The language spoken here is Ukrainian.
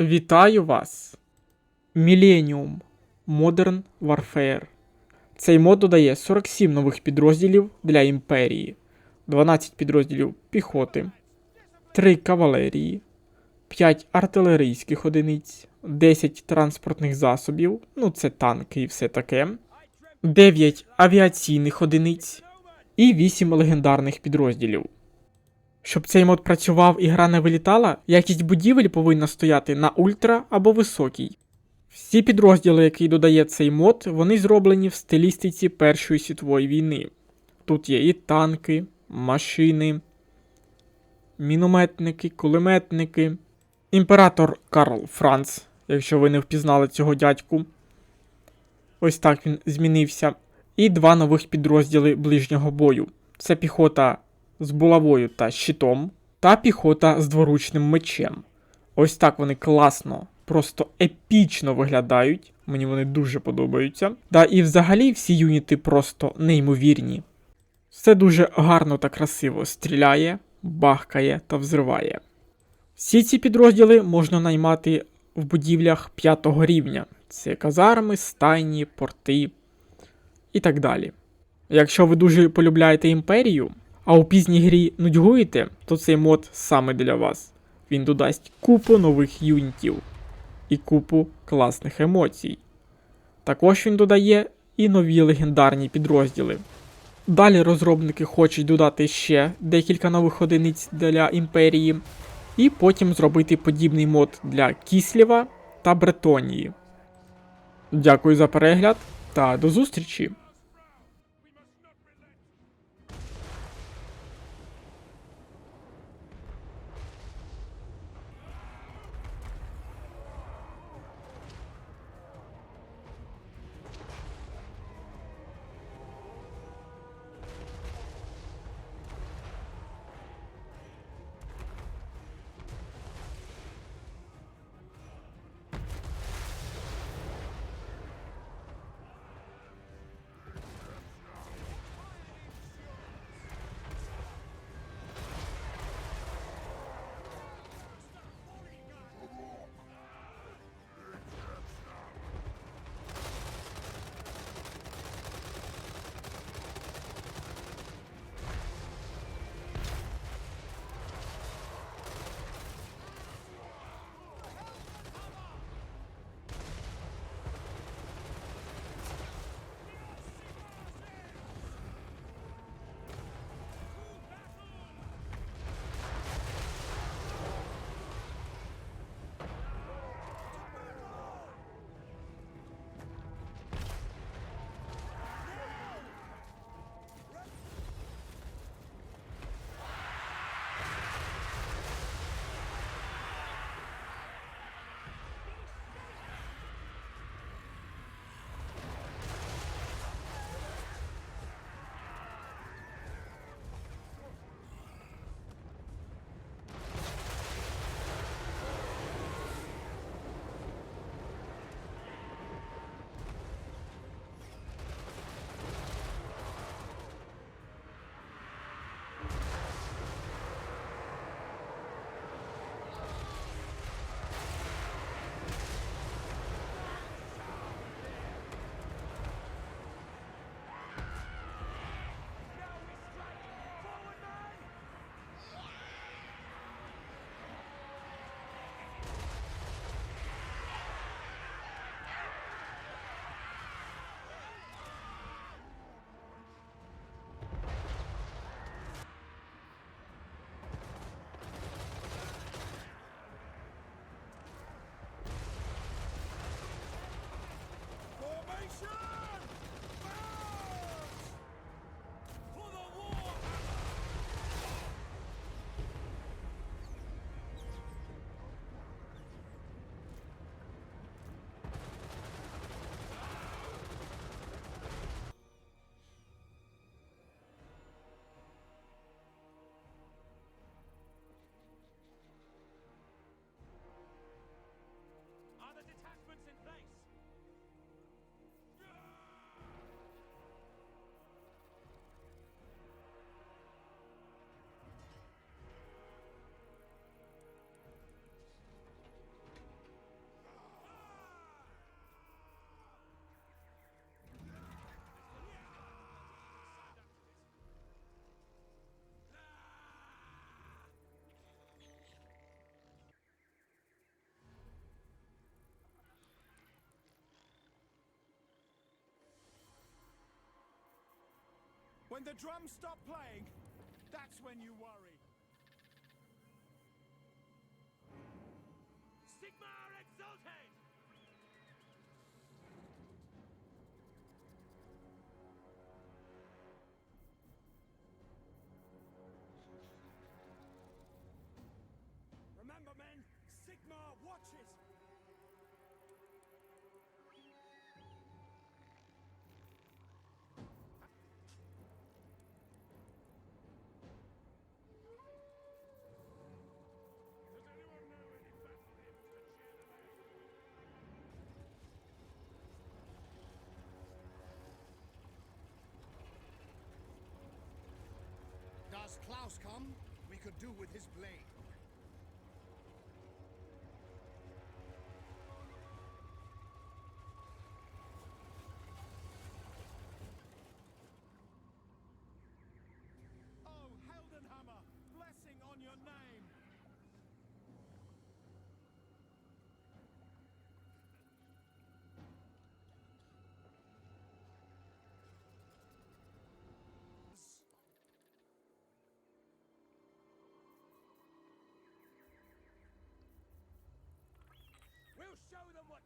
Вітаю вас! Millennium Modern Warfare. Цей мод додає 47 нових підрозділів для імперії, 12 підрозділів піхоти, 3 кавалерії, 5 артилерійських одиниць, 10 транспортних засобів, ну це танки і все таке, 9 авіаційних одиниць і 8 легендарних підрозділів. Щоб цей мод працював і гра не вилітала, якість будівель повинна стояти на ультра або високій. Всі підрозділи, які додає цей мод, вони зроблені в стилістиці Першої світової війни. Тут є і танки, машини, мінометники, кулеметники, імператор Карл Франц, якщо ви не впізнали цього дядьку. Ось так він змінився. І два нових підрозділи ближнього бою. Це піхота з булавою та щитом, та піхота з дворучним мечем. Ось так вони класно, просто епічно виглядають. Мені вони дуже подобаються. Да і взагалі всі юніти просто неймовірні. Все дуже гарно та красиво стріляє, бахкає та взриває. Всі ці підрозділи можна наймати в будівлях 5 рівня. Це казарми, стайні, порти і так далі. Якщо ви дуже полюбляєте імперію, а у пізній грі нудьгуєте, то цей мод саме для вас. Він додасть купу нових юнітів і купу класних емоцій. Також він додає і нові легендарні підрозділи. Далі розробники хочуть додати ще декілька нових одиниць для імперії, і потім зробити подібний мод для Кіслєва та Бретонії. Дякую за перегляд та до зустрічі! When the drums stop playing, that's when you worry. Could do with his blade. Show them what